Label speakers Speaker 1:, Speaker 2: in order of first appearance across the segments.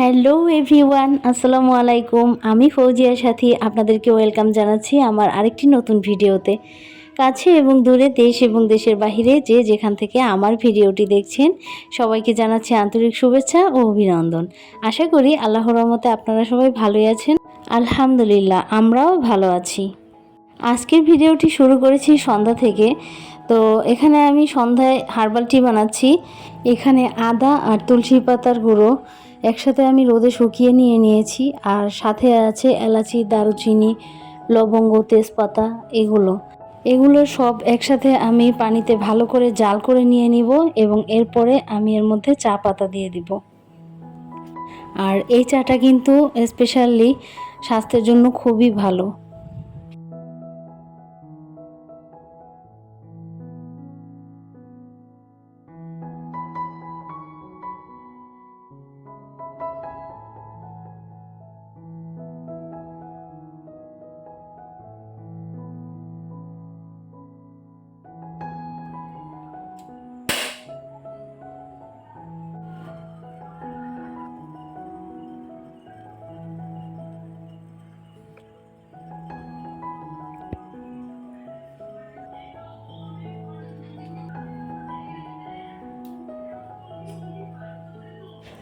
Speaker 1: Hello everyone, আসসালামু আলাইকুম। আমি ফৌজিয়ার সাথী, আপনাদেরকে ওয়েলকাম জানাচ্ছি আমার আরেকটি নতুন ভিডিওতে। কাছে এবং দূরে দেশ এবং দেশের বাহিরে যে যেখান থেকে আমার ভিডিওটি দেখছেন, সবাইকে জানাচ্ছি আন্তরিক শুভেচ্ছা ও অভিনন্দন। আশা করি আল্লাহর রহমতে আপনারা সবাই ভালোই আছেন। আলহামদুলিল্লাহ, আমরাও ভালো আছি। আজকের ভিডিওটি শুরু করেছি সন্ধ্যা থেকে। তো এখানে আমি সন্ধ্যায় হার্বাল টি বানাচ্ছি। এখানে আদা আর তুলসী পাতার গুঁড়ো। একসাথে আমি রোদে শুকিয়ে নিয়ে নিয়েছি, আর সাথে আছে এলাচি, দারুচিনি, লবঙ্গ, তেজপাতা, এগুলো। এগুলো সব একসাথে আমি পানিতে ভালো করে জাল করে নিয়ে নিব এবং এরপরে আমি এর মধ্যে চা পাতা দিয়ে দিব। আর এই চাটা কিন্তু স্পেশালি স্বাস্থ্যের জন্য খুবই ভালো।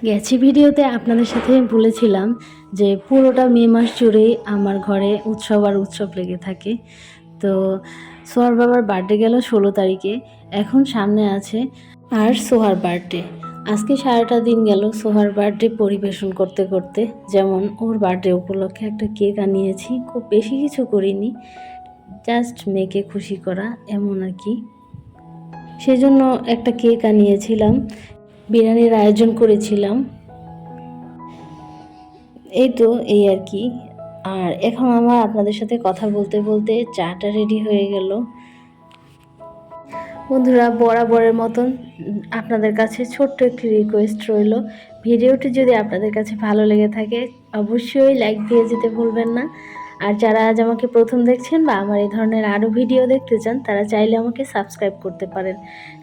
Speaker 1: গেছি ভিডিওতে আপনাদের সাথে বলেছিলাম যে পুরোটা মে মাস জুড়েই আমার ঘরে উৎসব আর উৎসব লেগে থাকে। তো সোহার বাবার বার্থডে গেল ষোলো তারিখে, এখন সামনে আছে আর সোহার বার্থডে আজকে সারাটা দিন গেল সোহার বার্থডে পরিবেশন করতে করতে। যেমন ওর বার্থডে উপলক্ষে একটা কেক আনিয়েছি, খুব বেশি কিছু করিনি জাস্ট মেয়েকে খুশি করা, এমন আর কি। সেজন্য একটা কেক আনিয়েছিলাম। বিরিয়ানির আয়োজন করেছিলাম। এই তো, এই আর কি। আর এখন আমার আপনাদের সাথে কথা বলতে বলতে চাটা রেডি হয়ে গেল। বন্ধুরা, বরাবরের মতন আপনাদের কাছে ছোট্ট একটি রিকোয়েস্ট রইল। ভিডিওটি যদি আপনাদের কাছে ভালো লেগে থাকে, অবশ্যই লাইক দিয়ে যেতে ভুলবেন না। আর যারা আজ আমাকে প্রথম দেখছেন বা আমার এই ধরনের আরও ভিডিও দেখতে চান, তারা চাইলে আমাকে সাবস্ক্রাইব করতে পারেন।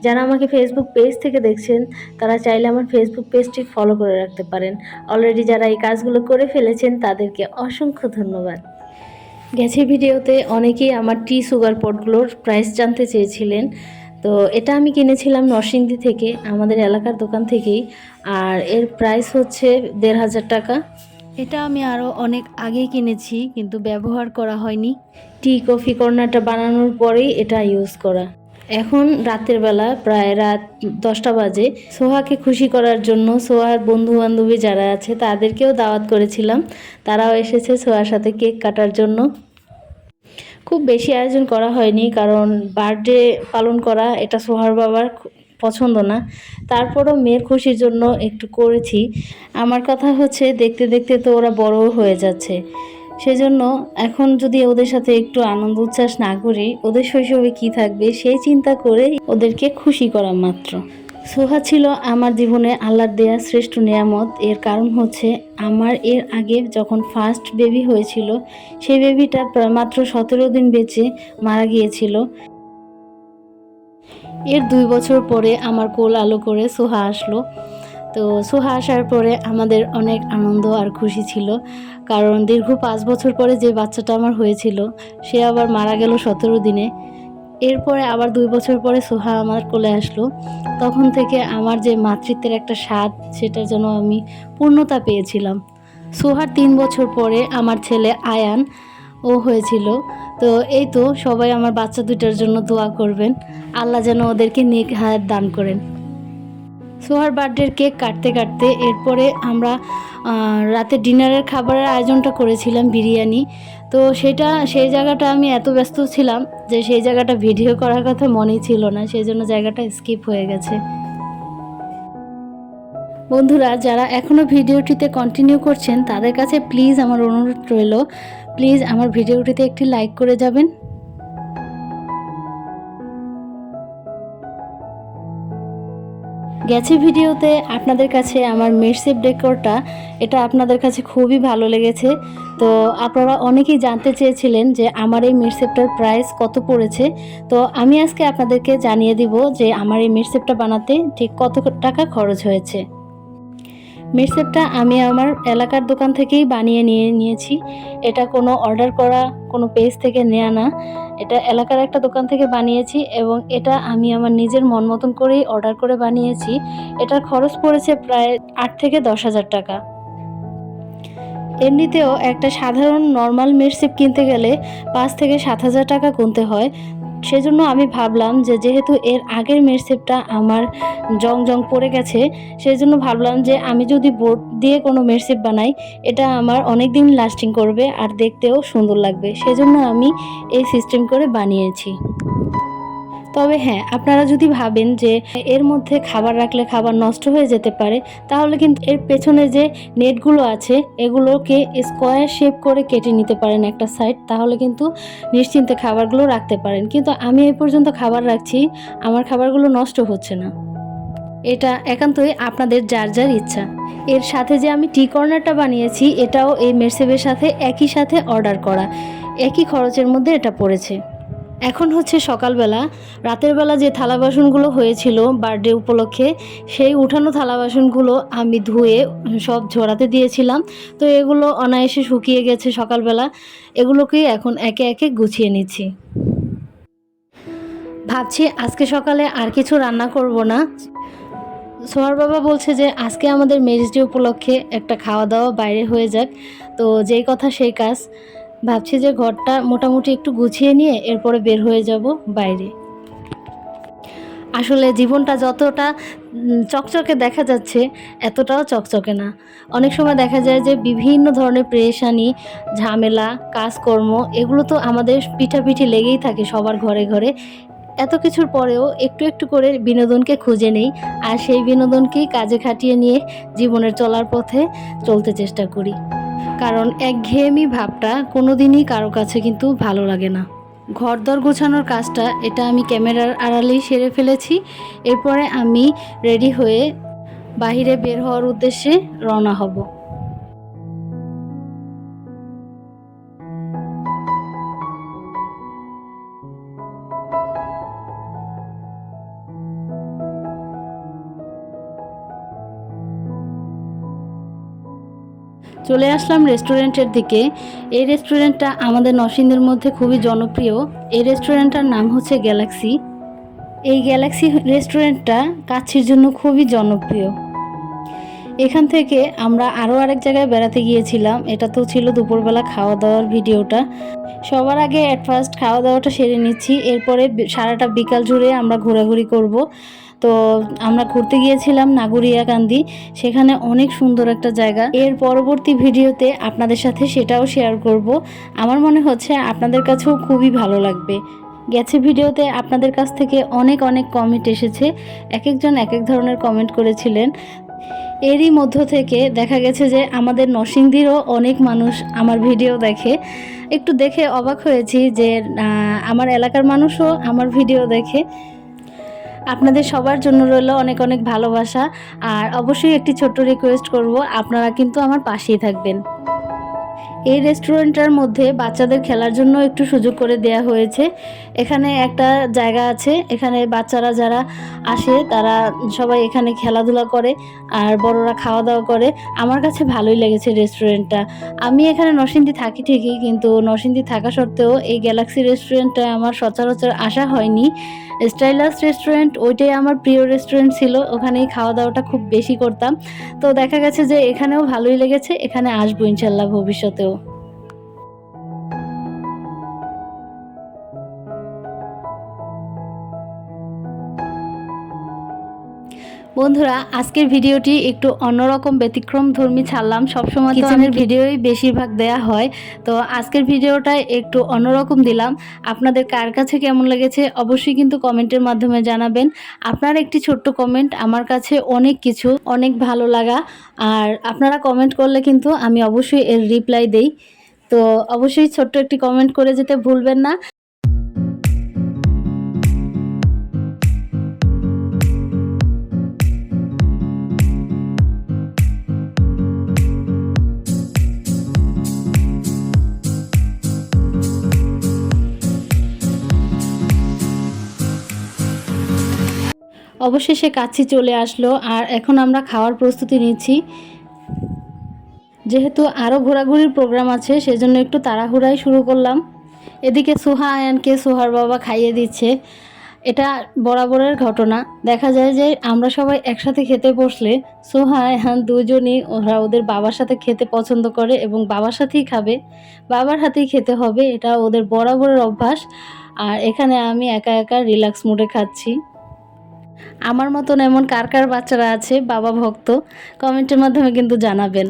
Speaker 1: যারা আমাকে ফেসবুক পেজ থেকে দেখছেন, তারা চাইলে আমার ফেসবুক পেজটি ফলো করে রাখতে পারেন। অলরেডি যারা এই কাজগুলো করে ফেলেছেন, তাদেরকে অসংখ্য ধন্যবাদ। গেছে ভিডিওতে অনেকেই আমার টি সুগার পটগুলোর প্রাইস জানতে চেয়েছিলেন। তো এটা আমি কিনেছিলাম নরসিংদী থেকে, আমাদের এলাকার দোকান থেকেই। আর এর প্রাইস হচ্ছে দেড় হাজার টাকা। এটা আমি আরও অনেক আগেই কিনেছি, কিন্তু ব্যবহার করা হয়নি। টি কফি কর্নারটা বানানোর পরেই এটা ইউজ করা। এখন রাতের বেলা প্রায় রাত দশটা বাজে। সোহাকে খুশি করার জন্য সোহার বন্ধু বান্ধবী যারা আছে, তাদেরকেও দাওয়াত করেছিলাম। তারাও এসেছে সোহার সাথে কেক কাটার জন্য। খুব বেশি আয়োজন করা হয়নি, কারণ বার্থডে পালন করা, এটা সোহার বাবার পছন্দ না। তারপরও মেয়ের খুশির জন্য একটু করেছি। আমার কথা হচ্ছে দেখতে দেখতে তো ওরা বড়ও হয়ে যাচ্ছে। সেজন্য এখন যদি ওদের সাথে একটু আনন্দ উচ্ছ্বাস না করি, ওদের শৈশবে কি থাকবে সেই চিন্তা করে ওদেরকে খুশি করা মাত্র। সোহা ছিল আমার জীবনে আল্লাহর দেয়া শ্রেষ্ঠ নিয়ামত। এর কারণ হচ্ছে আমার এর আগে যখন ফার্স্ট বেবি হয়েছিল, সেই বেবিটা মাত্র সতেরো দিন বেঁচে মারা গিয়েছিল। এর দুই বছর পরে আমার কোল আলো করে সোহা আসলো। তো সোহা আসার পরে আমাদের অনেক আনন্দ আর খুশি ছিল। কারণ দীর্ঘ পাঁচ বছর পরে যে বাচ্চাটা আমার হয়েছিল, সে আবার মারা গেল সতেরো দিনে। এরপরে আবার দুই বছর পরে সোহা আমার কোলে আসলো। তখন থেকে আমার যে মাতৃত্বের একটা স্বাদ সেটা যেন আমি পূর্ণতা পেয়েছিলাম। সোহার তিন বছর পরে আমার ছেলে আয়ান ও হয়েছিল। তো এই তো সবাই আমার বাচ্চা দুটার জন্য দোয়া করবেন। আল্লাহ যেন ওদেরকে নেক হায়াত দান করেন। সোহার বার্থডের কেক কাটতে কাটতে এরপরে আমরা রাতে ডিনারের খাবারের আয়োজনটা করেছিলাম বিরিয়ানি। তো সেটা, সেই জায়গাটা আমি এত ব্যস্ত ছিলাম যে সেই জায়গাটা ভিডিও করার কথা মনেই ছিল না সেই জন্য জায়গাটা স্কিপ হয়ে গেছে। বন্ধুরা, যারা এখনও ভিডিওটিতে কন্টিনিউ করছেন, তাদের কাছে প্লিজ আমার অনুরোধ রইল প্লিজ আমার ভিডিওটিতে একটি লাইক করে যাবেন। গেছে ভিডিওতে আপনাদের কাছে আমার মেডসেপ ডেকোরটা, এটা আপনাদের কাছে খুবই ভালো লেগেছে। তো আপনারা অনেকেই জানতে চেয়েছিলেন যে আমার এই মেডসেপটার প্রাইস কত পড়েছে। তো আমি আজকে আপনাদেরকে জানিয়ে দিব যে আমার এই মেডসেপটা বানাতে ঠিক কত টাকা খরচ হয়েছে। মিরসেপটা আমি আমার এলাকার দোকান থেকেই বানিয়ে নিয়ে নিয়েছি। এটা কোনো অর্ডার করা, কোনো পেজ থেকে নেয়া না। এটা এলাকার একটা দোকান থেকে বানিয়েছি এবং এটা আমি আমার নিজের মন মতন করেই অর্ডার করে বানিয়েছি। এটার খরচ পড়েছে প্রায় আট থেকে দশ হাজার টাকা। এমনিতেও একটা সাধারণ নর্মাল মিরসিপ কিনতে গেলে পাঁচ থেকে সাত হাজার টাকা গুনতে হয়। সেজন্য আমি ভাবলাম যে যেহেতু এর আগের মেরসেপটা আমার জং জং পড়ে গেছে সেই জন্য ভাবলাম যে আমি যদি বোর্ড দিয়ে কোনো মেরসেপ বানাই, এটা আমার অনেক দিন লাস্টিং করবে আর দেখতেও সুন্দর লাগবে। সেজন্য আমি এই সিস্টেম করে বানিয়েছি। তবে হ্যাঁ আপনারা যদি ভাবেন যে এর মধ্যে খাবার রাখলে খাবার নষ্ট হয়ে যেতে পারে, তাহলে কিন্তু এর পেছনে যে নেটগুলো আছে, এগুলোকে স্কোয়ার শেপ করে কেটে নিতে পারেন একটা সাইড, তাহলে কিন্তু নিশ্চিন্তে খাবারগুলো রাখতে পারেন। কিন্তু আমি এই পর্যন্ত খাবার রাখছি, আমার খাবারগুলো নষ্ট হচ্ছে না। এটা একান্তই আপনাদের যার যার ইচ্ছা। এর সাথে যে আমি টি কর্নারটা বানিয়েছি, এটাও এই মেরসেবের সাথে একই সাথে অর্ডার করা। একই খরচের মধ্যে এটা পড়েছে। এখন হচ্ছে সকালবেলা। রাতের বেলা যে থালা বাসনগুলো হয়েছিল বার্থডে উপলক্ষে, সেই উঠানো থালা বাসনগুলো আমি ধুয়ে সব ঝরাতে দিয়েছিলাম। তো এগুলো অনায়াসে শুকিয়ে গেছে সকালবেলা। এগুলোকে এখন একে একে গুছিয়ে নিচ্ছি। ভাবছি আজকে সকালে আর কিছু রান্না করব না। সোহার বাবা বলছে যে, আজকে আমাদের মেরিজ ডে উপলক্ষে একটা খাওয়া দাওয়া বাইরে হয়ে যাক। তো যেই কথা সেই কাজ। ভাবছি যে ঘরটা মোটামুটি একটু গুছিয়ে নিয়ে এরপরে বের হয়ে যাব বাইরে। আসলে জীবনটা যতটা চকচকে দেখা যাচ্ছে, এতটাও চকচকে না। অনেক সময় দেখা যায় যে বিভিন্ন ধরনের প্রেশানি, ঝামেলা, কাজকর্ম, এগুলো তো আমাদের পিঠাপিঠি লেগেই থাকে সবার ঘরে ঘরে। এত কিছুর পরেও একটু একটু করে বিনোদনকে খুঁজে নেই, আর সেই বিনোদনকেই কাজে খাটিয়ে নিয়ে জীবনের চলার পথে চলতে চেষ্টা করি। কারণ একঘেয়েমি ভাবটা কোনো দিনই কারও কাছে কিন্তু ভালো লাগে না। ঘরদর গোছানোর কাজটা এটা আমি ক্যামেরার আড়ালেই সেরে ফেলেছি। এরপরে আমি রেডি হয়ে বাহিরে বের হওয়ার উদ্দেশ্যে রওনা হব। চলে আসলাম রেস্টুরেন্টের দিকে। এই রেস্টুরেন্টটা আমাদের নরসিংদের মধ্যে খুবই জনপ্রিয়। এই রেস্টুরেন্টটার নাম হচ্ছে গ্যালাক্সি। এই গ্যালাক্সি রেস্টুরেন্টটা কাছের জন্য খুবই জনপ্রিয়। এখান থেকে আমরা আরও আরেক জায়গায় বেড়াতে গিয়েছিলাম। এটা তো ছিল দুপুরবেলা খাওয়া দাওয়ার ভিডিওটা। সবার আগে অ্যাট ফার্স্ট খাওয়া দাওয়াটা সেরে নিচ্ছি। এরপরে সারাটা বিকাল জুড়ে আমরা ঘোরাঘুরি করব। তো আমরা ঘুরতে গিয়েছিলাম নাগুরিয়াকান্দি সেখানে অনেক সুন্দর একটা জায়গা। এর পরবর্তী ভিডিওতে আপনাদের সাথে সেটাও শেয়ার করব। আমার মনে হচ্ছে আপনাদের কাছেও খুবই ভালো লাগবে। গেছে ভিডিওতে আপনাদের কাছ থেকে অনেক অনেক কমেন্ট এসেছে। এক একজন এক এক ধরনের কমেন্ট করেছিলেন। এরই মধ্য থেকে দেখা গেছে যে আমাদের নরসিংদীরও অনেক মানুষ আমার ভিডিও দেখে। একটু দেখে অবাক হয়েছি যে আমার এলাকার মানুষও আমার ভিডিও দেখে। আপনাদের সবার জন্য রইল অনেক অনেক ভালোবাসা। আর অবশ্যই একটি ছোট্ট রিকোয়েস্ট করব, আপনারা কিন্তু আমার পাশেই থাকবেন। এই রেস্টুরেন্টটার মধ্যে বাচ্চাদের খেলার জন্য একটু সুযোগ করে দেয়া হয়েছে। এখানে একটা জায়গা আছে, এখানে বাচ্চারা যারা আসে, তারা সবাই এখানে খেলাধুলা করে আর বড়রা খাওয়া দাওয়া করে। আমার কাছে ভালোই লেগেছে রেস্টুরেন্টটা আমি এখানে নরসিংদী থাকি ঠিকই, কিন্তু নরসিংদী থাকা সত্ত্বেও এই গ্যালাক্সি রেস্টুরেন্টটা আমার সচরাচর আসা হয়নি। স্টাইলাস রেস্টুরেন্ট, ওইটাই আমার প্রিয় রেস্টুরেন্ট ছিল। ওখানেই খাওয়া দাওয়াটা খুব বেশি করতাম। তো দেখা গেছে যে এখানেও ভালোই লেগেছে, এখানে আসব ইনশাল্লাহ ভবিষ্যতেও। বন্ধুরা আজকের ভিডিওটি একটু অন্যরকম ব্যতিক্রম ধর্মী ছাড়লাম। সবসময় কিচেনের ভিডিওই বেশিরভাগ দেয়া হয়। তো আজকের ভিডিওটা একটু অন্যরকম দিলাম। আপনাদের কার কাছে কেমন লেগেছে অবশ্যই কিন্তু কমেন্টের মাধ্যমে জানাবেন। আপনার একটি ছোট্ট কমেন্ট আমার কাছে অনেক কিছু অনেক ভালো লাগা। আর আপনারা কমেন্ট করলে কিন্তু আমি অবশ্যই এর রিপ্লাই দেই। তো অবশ্যই ছোট্ট একটি কমেন্ট করে যেতে ভুলবেন না। অবশেষে কাচ্ছি চলে আসলো আর এখন আমরা খাওয়ার প্রস্তুতি নিচ্ছি। যেহেতু আরও ঘোরাঘুরির প্রোগ্রাম আছে, সেজন্য একটু তাড়াহুড়াই শুরু করলাম। এদিকে সোহা আয়ানকে সোহার বাবা খাইয়ে দিচ্ছে। এটা বরাবরের ঘটনা। দেখা যায় যে আমরা সবাই একসাথে খেতে বসলে সোহা, আয়ান দুজনই ওরা ওদের বাবার সাথে খেতে পছন্দ করে এবং বাবার সাথেই খাবে। বাবার হাতেই খেতে হবে, এটা ওদের বরাবরের অভ্যাস। আর এখানে আমি একা একা রিল্যাক্স মুডে খাচ্ছি। আমার মতন এমন কার কার বাচ্চারা আছে? বাবা ভক্ত। কমেন্টের মাধ্যমে কিন্তু জানাবেন।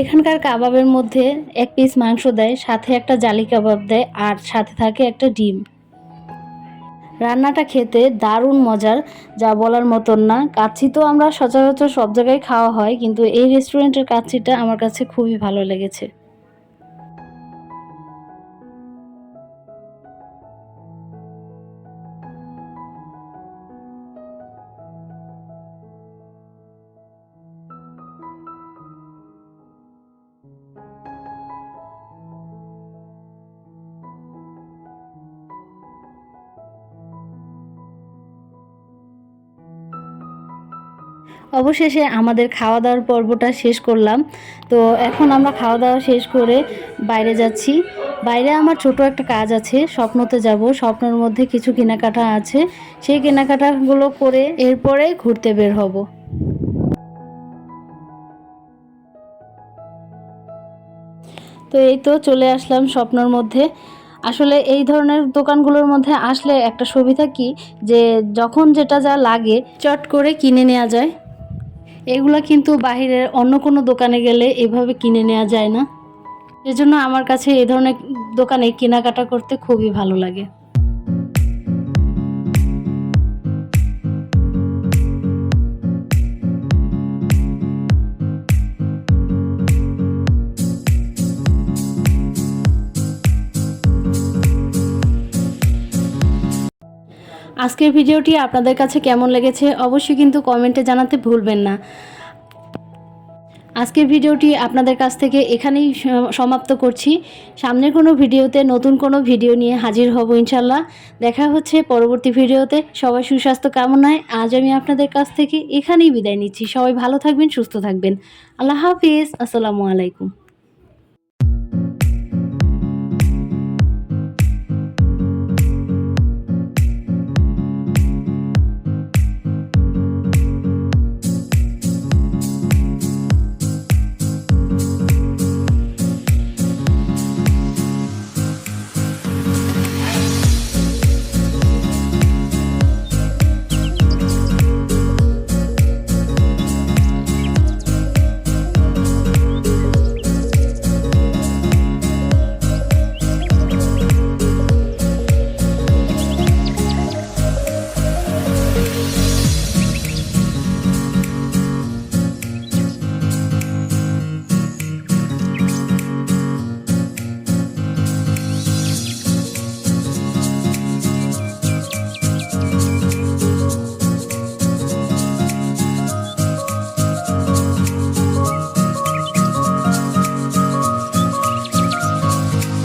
Speaker 1: এখানকার কাবাবের মধ্যে এক পিস মাংস দেয়, সাথে একটা জালি কাবাব দেয়, আর সাথে থাকে একটা ডিম। রান্নাটা খেতে দারুণ মজার, যা বলার মতন না। কাচ্ছি তো আমরা সচরাচর সব জায়গায় খাওয়া হয়, কিন্তু এই রেস্টুরেন্টের কাচ্ছিটা আমার কাছে খুবই ভালো লেগেছে। অবশেষে আমাদের খাওয়া দাওয়ার পর্বটা শেষ করলাম। তো এখন আমরা খাওয়া দাওয়া শেষ করে বাইরে যাচ্ছি। বাইরে আমার ছোট একটা কাজ আছে, স্বপ্নতে যাব। স্বপ্নের মধ্যে কিছু কেনাকাটা আছে। সেই কেনাকাটাগুলো করে এরপরে ঘুরতে বের হব। তো এই তো চলে আসলাম স্বপ্নের মধ্যে। আসলে এই ধরনের দোকানগুলোর মধ্যে আসলে একটা সুবিধা কি? যে যখন যেটা যা লাগে চট করে কিনে নেওয়া যায়। এগুলো কিন্তু বাহিরের অন্য কোনো দোকানে গেলে এভাবে কিনে নেওয়া যায় না। এজন্য আমার কাছে এই ধরনের দোকানে কেনাকাটা করতে খুবই ভালো লাগে। আজকের ভিডিওটি আপনাদের কাছে কেমন লেগেছে অবশ্যই কিন্তু কমেন্টে জানাতে ভুলবেন না। আজকের ভিডিওটি আপনাদের কাছ থেকে এখানেই সমাপ্ত করছি। সামনের কোনো ভিডিওতে নতুন কোনো ভিডিও নিয়ে হাজির হব ইনশাল্লাহ দেখা হচ্ছে পরবর্তী ভিডিওতে। সবাই সুস্বাস্থ্য কামনায় আজ আমি আপনাদের কাছ থেকে এখানেই বিদায় নিচ্ছি। সবাই ভালো থাকবেন, সুস্থ থাকবেন। আল্লাহ হাফিজ। আসসালামু আলাইকুম।